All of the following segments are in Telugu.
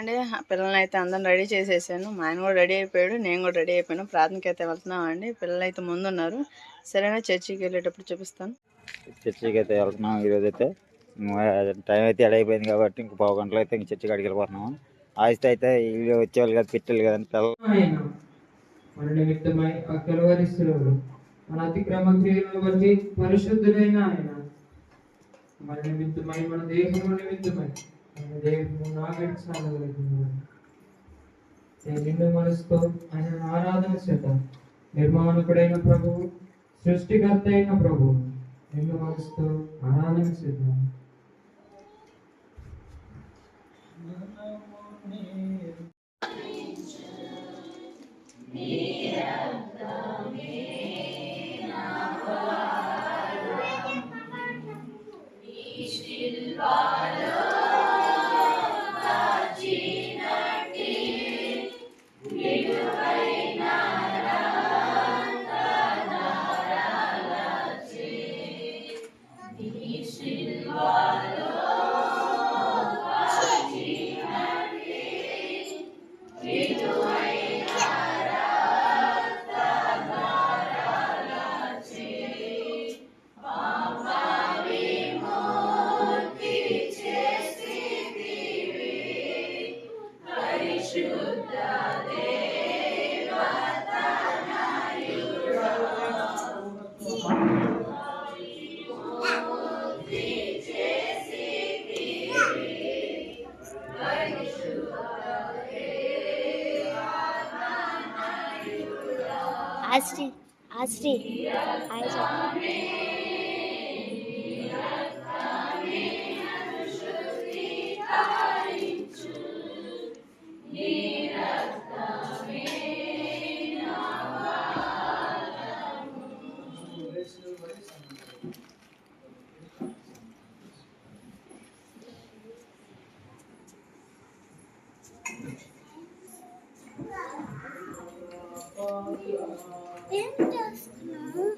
అండి పిల్లల్ని అయితే అందరం రెడీ చేసేసాను. మా ఆయన కూడా రెడీ అయిపోయాడు. నేను కూడా రెడీ అయిపోయాను. ప్రార్థనకి అయితే వెళ్తున్నాం అండి పిల్లలు అయితే ముందు ఉన్నారు సరేనా? చర్చికి వెళ్ళేటప్పుడు చూపిస్తాను. చర్చికి అయితే వెళ్తున్నాం ఈరోజు అయితే టైం అయితే ఎడ అయిపోయింది కాబట్టి ఇంక పావు గంటలో అయితే ఇంక చర్చికి అడిగి వెళ్ళిపోతున్నాము ఆస్తి అయితే వీళ్ళు వచ్చేవాళ్ళు కదా పెట్టాలి కదా పిల్లలు. మన నిమిత్తమై ఆ కలవరిస్తున్నారు మన అతిక్రమ క్రియలను బట్టి పరిశుద్ధుడైన ఆయన. మన నిమిత్తమై మన దేహము నిమిత్తమై. మన దేహము సాగలుగుతున్నాడు నేను మనసుతో ఆయన ఆరాధన చేద్దాం. నిర్మాణకుడైన ప్రభు సృష్టికర్త అయిన ప్రభు నిన్ను మనసుతో ఆరాధన చేద్దాం. Asri, Asri, Asri. Thank you. Then just now.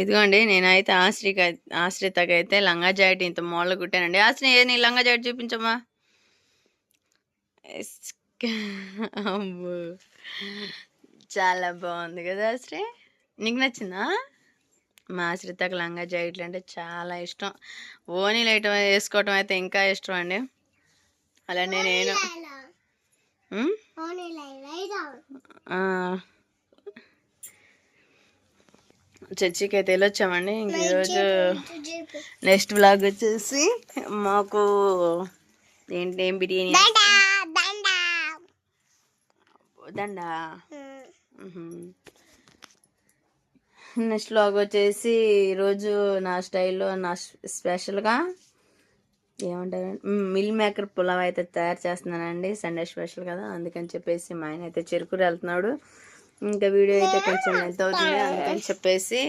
ఇదిగోండి నేనైతే ఆశ్రీకి ఆశ్రితకి అయితే లంగా జాకెట్ ఇంత మోళ్ళ కుట్టానండి. ఆశ్రీ ఏ నీ లంగా జాకెట్ చూపించమ్మా. అబ్బో. చాలా బాగుంది కదా ఆశ్రీ? నీకు నచ్చిందా? మా ఆశ్రితకు లంగా జాకెట్లు అంటే చాలా ఇష్టం. ఓనీలు వేయటం వేసుకోవటం అయితే ఇంకా ఇష్టం అండి. అలానే నేను. చర్చికి అయితే వెళ్ళొచ్చామండి. ఇంక ఈరోజు నెక్స్ట్ బ్లాగ్ వచ్చేసి మాకు ఏంటి ఏం బిర్యానీ దండా నెక్స్ట్ బ్లాగ్ వచ్చేసి ఈరోజు నా స్టైల్లో నా స్పెషల్గా ఏమంటారు? మిల్ మేకర్ పులావ్ అయితే తయారు చేస్తున్నానండి. సండే స్పెషల్ కదా అందుకని చెప్పేసి మా ఆయన అయితే చెరుకురు వెళ్తున్నాడు ఇంకా వీడియో అయితే కొంచెం ఎంత అవుతుంది అని చెప్పేసి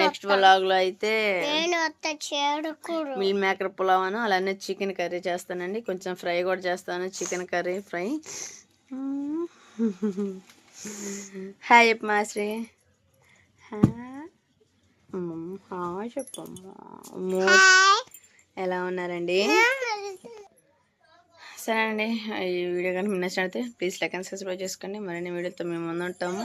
నెక్స్ట్లో అయితే మిల్ మేకర్ పులావ్ అను అలానే చికెన్ కర్రీ చేస్తానండి. కొంచెం ఫ్రై కూడా చేస్తాను చికెన్ కర్రీ ఫ్రై. హాయ్ చెప్పు శ్రీ. చెప్పమ్మా ఎలా ఉన్నారండి? సరే అండి ఈ వీడియో కానీ నచ్చినట్లయితే ప్లీజ్ లైక్ అండ్ సబ్స్క్రైబ్ చేసుకోండి మరిన్ని వీడియోతో మేము ముందుంటాము.